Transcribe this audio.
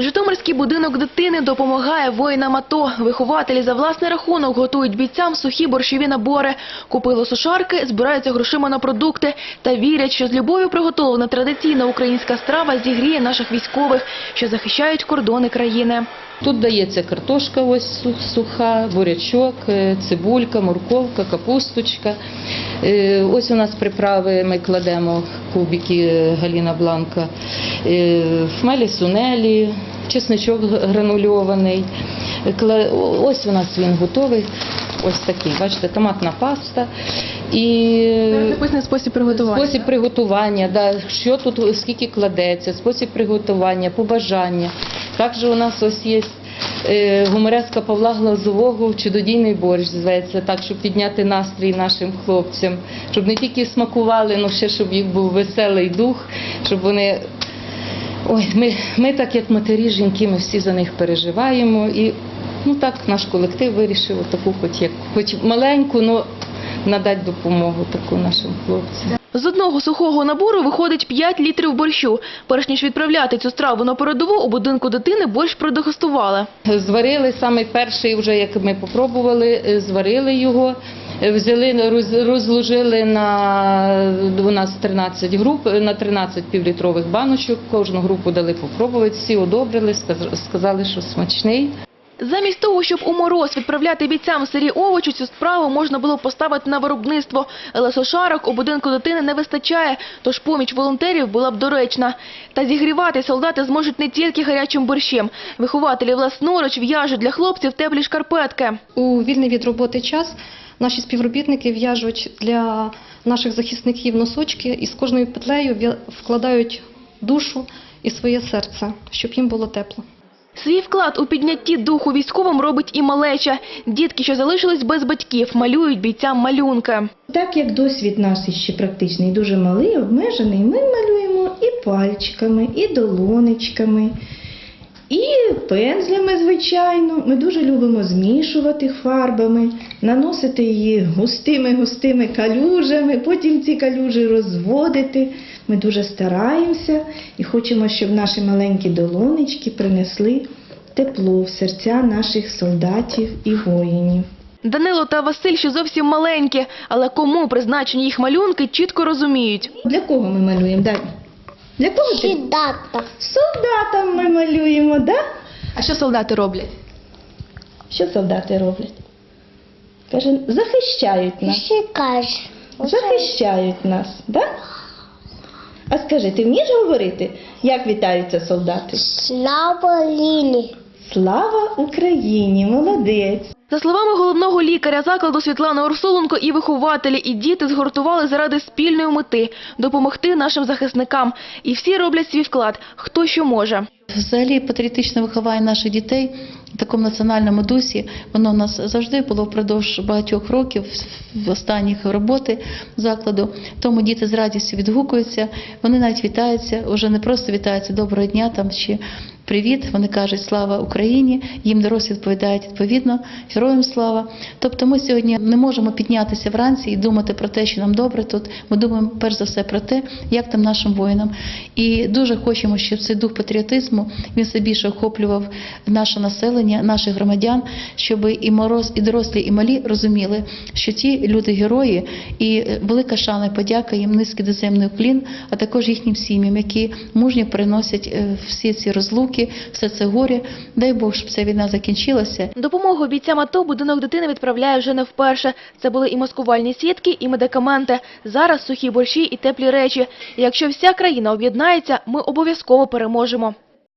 Житомирський будинок дитини допомагає воїнам АТО. Вихователі за власний рахунок готують бійцям сухі борщові набори. Купили сушарки, збираються грошима на продукти та вірять, що з любов'ю приготовлена традиційна українська страва зігріє наших військових, що захищають кордони країни. Тут дається картошка ось суха, бурячок, е, цибулька, морковка, капусточка. Е, Ось у нас приправи ми кладемо кубики е, Галіна Бланка, хмелі сунелі, чесничок гранульований. Ось у нас він готовий. Ось такий, бачите, томатна паста. І Написаний спосіб приготування. Спосіб приготування, да, що тут, скільки кладеться, спосіб приготування, побажання. Також у нас ось є е, гумореска Павла Глазового «Чудодійний борщ» зветься, так, щоб підняти настрій нашим хлопцям, щоб не тільки смакували, але ще щоб їх був веселий дух, щоб вони. Ой, ми, ми так як матері, жінки, ми всі за них переживаємо. І ну так наш колектив вирішив таку, хоч як хоч маленьку, але надати допомогу таку нашим хлопцям. З одного сухого набору виходить 5 літрів борщу. Перш ніж відправляти цю страву на передову, у будинку дитини борщ продегустували. Зварили саме перший, вже як ми попробували, е, зварили його. Е, Взяли, роз- розложили на у нас 13 груп, е, на 13 півлітрових баночок. Кожну групу дали попробувати, всі одобрили, сказали, що смачний. Замість того, щоб у мороз відправляти бійцям сирі овочі, цю справу можна було поставити на виробництво. Але сушарок у будинку дитини не вистачає, тож поміч волонтерів була б доречна. Та зігрівати солдати зможуть не тільки гарячим борщем. Вихователі власноруч в'яжуть для хлопців теплі шкарпетки. У вільний від роботи час наші співробітники в'яжуть для наших захисників носочки і з кожною петлею вкладають душу і своє серце, щоб їм було тепло. Свій вклад у піднятті духу військовим робить і малеча. Дітки, що залишились без батьків, малюють бійцям малюнки. Так як досвід наш ще практичний дуже малий, обмежений, ми малюємо і пальчиками, і долонечками, і пензлями, звичайно. Ми дуже любимо змішувати фарбами, наносити її густими-густими калюжами, потім ці калюжі розводити. Ми дуже стараємося і хочемо, щоб наші маленькі долонечки принесли тепло в серця наших солдатів і воїнів. Данило та Василь ще зовсім маленькі, але кому призначені їх малюнки, чітко розуміють. Для кого ми малюємо, Даня? Для кого ти? Дата. Солдатам ми малюємо, да? А що солдати роблять? Що солдати роблять? Каже, захищають нас. Ще каже. Захищають нас, да? А скажи, ти вмієш говорити, як вітаються солдати? Слава Лілі. Слава Україні! Молодець! За словами головного лікаря закладу Світлани Урсуленко, і вихователі, і діти згуртували заради спільної мети – допомогти нашим захисникам. І всі роблять свій вклад, хто що може. Взагалі патріотичне виховання наших дітей такому національному дусі, воно у нас завжди було впродовж багатьох років, в останніх роботи закладу. Тому діти з радістю відгукуються, вони навіть вітаються, вже не просто вітаються доброго дня там чи привіт. Вони кажуть слава Україні, їм дорослі відповідають відповідно, героям слава. Тобто ми сьогодні не можемо піднятися вранці і думати про те, що нам добре тут. Ми думаємо перш за все про те, як там нашим воїнам. І дуже хочемо, щоб цей дух патріотизму він все більше охоплював наше населення, наших громадян, щоб і мороз, і дорослі, і малі розуміли, що ті люди герої, і е, велика шана і подяка їм низький доземний уклін, а також їхнім сім'ям, які мужньо переносять е, всі ці розлуки, все це горе. Дай Бог, щоб ця війна закінчилася. Допомогу бійцям АТО будинок дитини відправляє вже не вперше. Це були і маскувальні сітки, і медикаменти. Зараз сухі борщі і теплі речі. І якщо вся країна об'єднається, ми обов'язково переможемо.